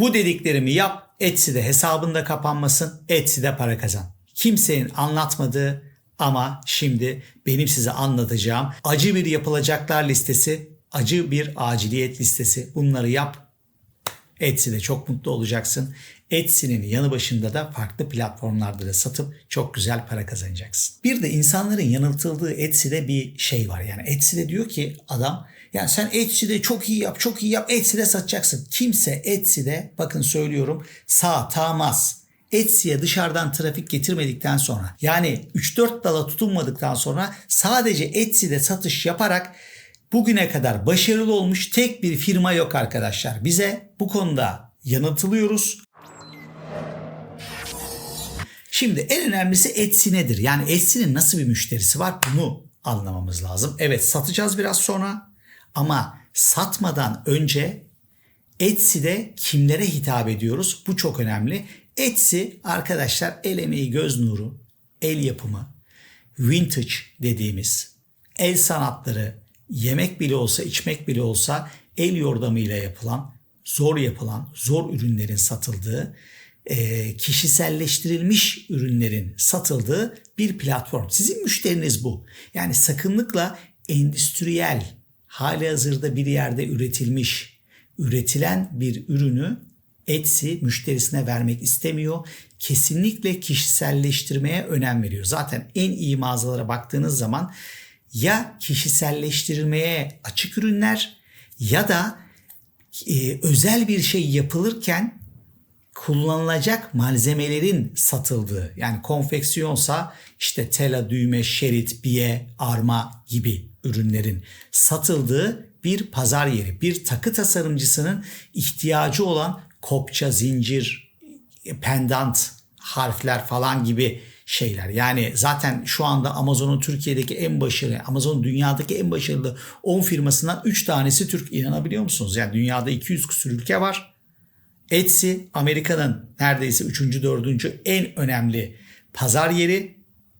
Bu dediklerimi yap, Etsy'de hesabında kapanmasın, Etsy'de para kazan. Kimsenin anlatmadığı ama şimdi benim size anlatacağım acı bir yapılacaklar listesi, acı bir aciliyet listesi. Bunları yap, Etsy'de çok mutlu olacaksın. Etsy'nin yanı başında da farklı platformlarda da satıp çok güzel para kazanacaksın. Bir de insanların yanıltıldığı Etsy'de bir şey var. Yani Etsy'de diyor ki adam yani sen Etsy'de çok iyi yap, çok iyi yap, Etsy'de satacaksın. Kimse Etsy'de bakın söylüyorum satamaz. Etsy'ye dışarıdan trafik getirmedikten sonra yani 3-4 dala tutunmadıktan sonra sadece Etsy'de satış yaparak bugüne kadar başarılı olmuş tek bir firma yok arkadaşlar. Bize bu konuda yanıltılıyoruz. Şimdi en önemlisi Etsy nedir? Yani Etsy'nin nasıl bir müşterisi var bunu anlamamız lazım. Evet satacağız biraz sonra ama satmadan önce Etsy'de kimlere hitap ediyoruz? Bu çok önemli. Etsy arkadaşlar el emeği göz nuru, el yapımı, vintage dediğimiz el sanatları, yemek bile olsa, içmek bile olsa el yordamıyla yapılan, zor yapılan, zor ürünlerin satıldığı, e, kişiselleştirilmiş ürünlerin satıldığı bir platform. Sizin müşteriniz bu. Yani sakınlıkla endüstriyel, hali hazırda bir yerde üretilmiş, üretilen bir ürünü Etsy müşterisine vermek istemiyor. Kesinlikle kişiselleştirmeye önem veriyor. Zaten en iyi mağazalara baktığınız zaman ya kişiselleştirilmeye açık ürünler ya da e, özel bir şey yapılırken kullanılacak malzemelerin satıldığı yani konfeksiyonsa işte tela, düğme, şerit, biye, arma gibi ürünlerin satıldığı bir pazar yeri. Bir takı tasarımcısının ihtiyacı olan kopça, zincir, pendant, harfler falan gibi şeyler. Yani zaten şu anda Amazon'un Türkiye'deki en başarılı, Amazon dünyadaki en başarılı 10 firmasından 3 tanesi Türk. İnanabiliyor musunuz? Yani dünyada 200 küsur ülke var. Etsy Amerika'nın neredeyse 3. 4. en önemli pazar yeri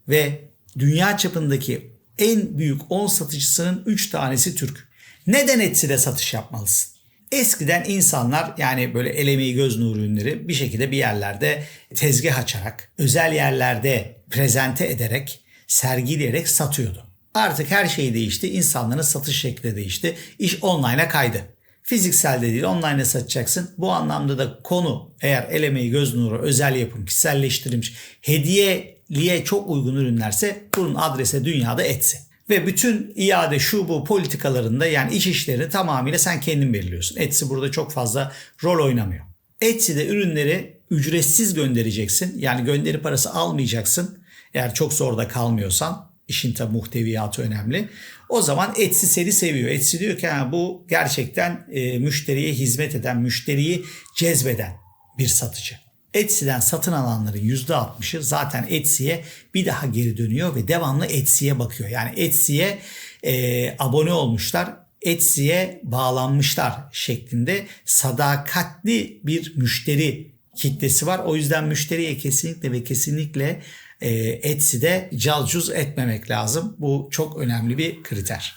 ve dünya çapındaki en büyük 10 satıcısının 3 tanesi Türk. Neden Etsy'de satış yapmalısın? Eskiden insanlar yani böyle el emeği göz nuru ürünleri bir şekilde bir yerlerde tezgah açarak, özel yerlerde prezente ederek, sergileyerek satıyordu. Artık her şey değişti. İnsanların satış şekli değişti. İş online'a kaydı. Fiziksel de değil online'a satacaksın. Bu anlamda da konu eğer el emeği göz nuru, özel yapım, kişiselleştirilmiş, hediyeliğe çok uygun ürünlerse bunun adrese dünyada Etsy. Ve bütün iade şu bu politikalarında yani iç işleri tamamıyla sen kendin belirliyorsun. Etsy burada çok fazla rol oynamıyor. Etsy'de ürünleri ücretsiz göndereceksin. Yani gönderi parası almayacaksın. Eğer çok zorda kalmıyorsan işin tabi muhteviyatı önemli. O zaman Etsy seni seviyor. Etsy diyor ki ha, bu gerçekten e, müşteriye hizmet eden, müşteriyi cezbeden bir satıcı. Etsy'den satın alanların %60'ı zaten Etsy'ye bir daha geri dönüyor ve devamlı Etsy'ye bakıyor. Yani Etsy'ye e, abone olmuşlar, Etsy'ye bağlanmışlar şeklinde sadakatli bir müşteri kitlesi var. O yüzden müşteriye kesinlikle ve kesinlikle e, Etsy'de calcuz etmemek lazım. Bu çok önemli bir kriter.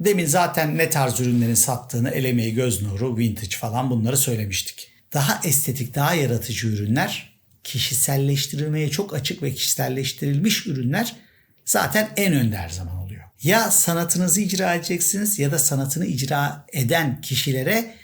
Demin zaten ne tarz ürünlerin sattığını, el emeği, göz nuru, vintage falan bunları söylemiştik daha estetik, daha yaratıcı ürünler, kişiselleştirilmeye çok açık ve kişiselleştirilmiş ürünler zaten en önde her zaman oluyor. Ya sanatınızı icra edeceksiniz ya da sanatını icra eden kişilere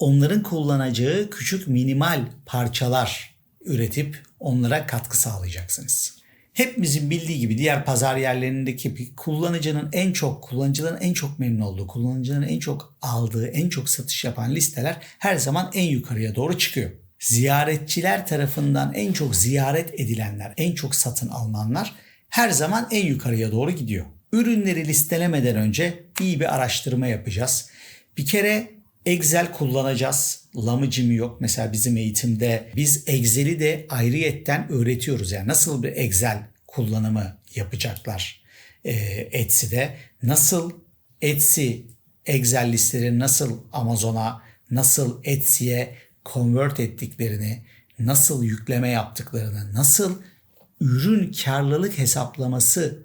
onların kullanacağı küçük minimal parçalar üretip onlara katkı sağlayacaksınız. Hepimizin bildiği gibi diğer pazar yerlerindeki kullanıcının en çok, kullanıcıların en çok memnun olduğu, kullanıcıların en çok aldığı, en çok satış yapan listeler her zaman en yukarıya doğru çıkıyor. Ziyaretçiler tarafından en çok ziyaret edilenler, en çok satın alınanlar her zaman en yukarıya doğru gidiyor. Ürünleri listelemeden önce iyi bir araştırma yapacağız. Bir kere Excel kullanacağız. Lamıcımı yok. Mesela bizim eğitimde biz Excel'i de ayrıyetten öğretiyoruz. Yani nasıl bir Excel kullanımı yapacaklar e, Etsy'de. Nasıl Etsy Excel listeleri nasıl Amazon'a, nasıl Etsy'ye convert ettiklerini, nasıl yükleme yaptıklarını, nasıl ürün karlılık hesaplaması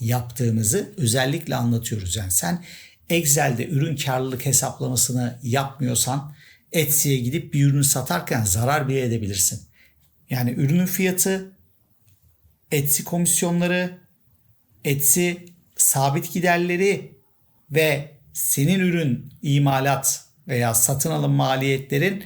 yaptığımızı özellikle anlatıyoruz. Yani sen Excel'de ürün karlılık hesaplamasını yapmıyorsan Etsy'ye gidip bir ürünü satarken zarar bile edebilirsin. Yani ürünün fiyatı, Etsy komisyonları, Etsy sabit giderleri ve senin ürün imalat veya satın alım maliyetlerin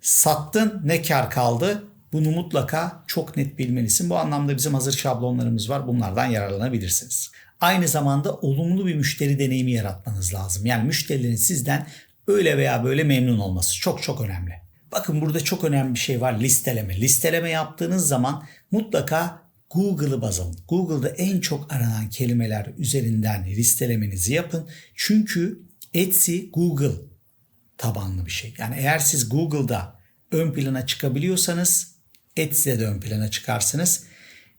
sattın ne kar kaldı bunu mutlaka çok net bilmelisin. Bu anlamda bizim hazır şablonlarımız var. Bunlardan yararlanabilirsiniz. Aynı zamanda olumlu bir müşteri deneyimi yaratmanız lazım. Yani müşterilerin sizden öyle veya böyle memnun olması çok çok önemli. Bakın burada çok önemli bir şey var listeleme. Listeleme yaptığınız zaman mutlaka Google'ı baz alın. Google'da en çok aranan kelimeler üzerinden listelemenizi yapın. Çünkü Etsy Google tabanlı bir şey. Yani eğer siz Google'da ön plana çıkabiliyorsanız Etsy'de de ön plana çıkarsınız.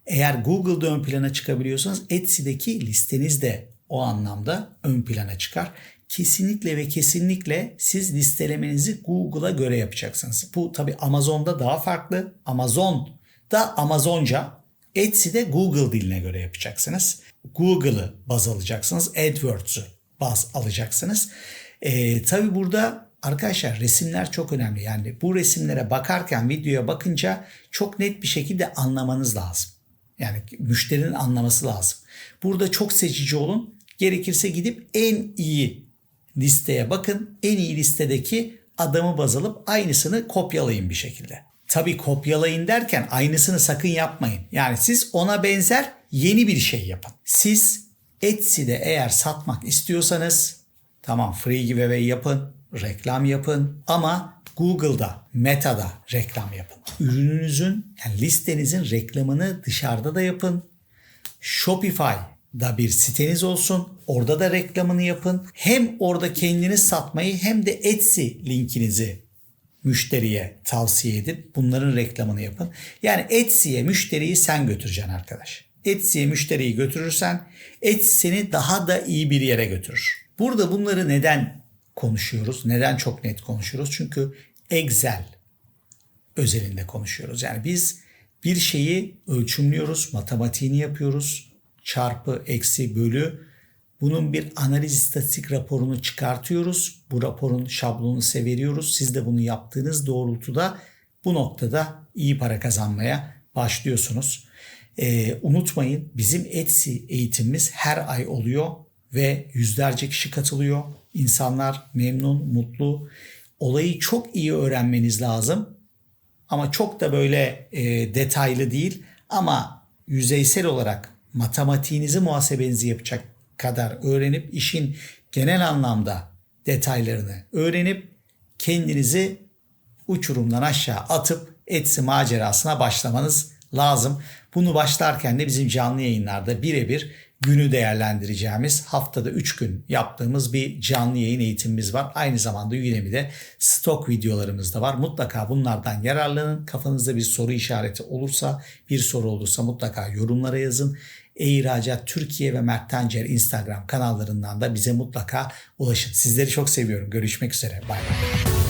Eğer Google'da ön plana çıkabiliyorsanız Etsy'deki listeniz de o anlamda ön plana çıkar. Kesinlikle ve kesinlikle siz listelemenizi Google'a göre yapacaksınız. Bu tabi Amazon'da daha farklı. Amazon da Amazonca, Etsy'de Google diline göre yapacaksınız. Google'ı baz alacaksınız. AdWords'u baz alacaksınız. Ee, tabii burada arkadaşlar resimler çok önemli. Yani bu resimlere bakarken videoya bakınca çok net bir şekilde anlamanız lazım. Yani müşterinin anlaması lazım. Burada çok seçici olun. Gerekirse gidip en iyi listeye bakın. En iyi listedeki adamı baz alıp aynısını kopyalayın bir şekilde. Tabii kopyalayın derken aynısını sakın yapmayın. Yani siz ona benzer yeni bir şey yapın. Siz Etsy'de eğer satmak istiyorsanız tamam free giveaway yapın, reklam yapın ama Google'da, Meta'da reklam yapın. Ürününüzün yani listenizin reklamını dışarıda da yapın. Shopify'da bir siteniz olsun. Orada da reklamını yapın. Hem orada kendiniz satmayı hem de Etsy linkinizi müşteriye tavsiye edin. Bunların reklamını yapın. Yani Etsy'ye müşteriyi sen götüreceksin arkadaş. Etsy'ye müşteriyi götürürsen Etsy seni daha da iyi bir yere götürür. Burada bunları neden konuşuyoruz? Neden çok net konuşuyoruz? Çünkü Excel özelinde konuşuyoruz. Yani biz bir şeyi ölçümlüyoruz, matematiğini yapıyoruz. Çarpı, eksi, bölü. Bunun bir analiz istatistik raporunu çıkartıyoruz. Bu raporun şablonunu size veriyoruz. Siz de bunu yaptığınız doğrultuda bu noktada iyi para kazanmaya başlıyorsunuz. Ee, unutmayın bizim Etsy eğitimimiz her ay oluyor ve yüzlerce kişi katılıyor. İnsanlar memnun, mutlu. Olayı çok iyi öğrenmeniz lazım. Ama çok da böyle e, detaylı değil. Ama yüzeysel olarak matematiğinizi, muhasebenizi yapacak kadar öğrenip işin genel anlamda detaylarını öğrenip kendinizi uçurumdan aşağı atıp Etsy macerasına başlamanız lazım. Bunu başlarken de bizim canlı yayınlarda birebir günü değerlendireceğimiz haftada 3 gün yaptığımız bir canlı yayın eğitimimiz var. Aynı zamanda Udemy'de stok videolarımız da var. Mutlaka bunlardan yararlanın. Kafanızda bir soru işareti olursa, bir soru olursa mutlaka yorumlara yazın. E-İhracat Türkiye ve Mert Tencer Instagram kanallarından da bize mutlaka ulaşın. Sizleri çok seviyorum. Görüşmek üzere. Bay bay.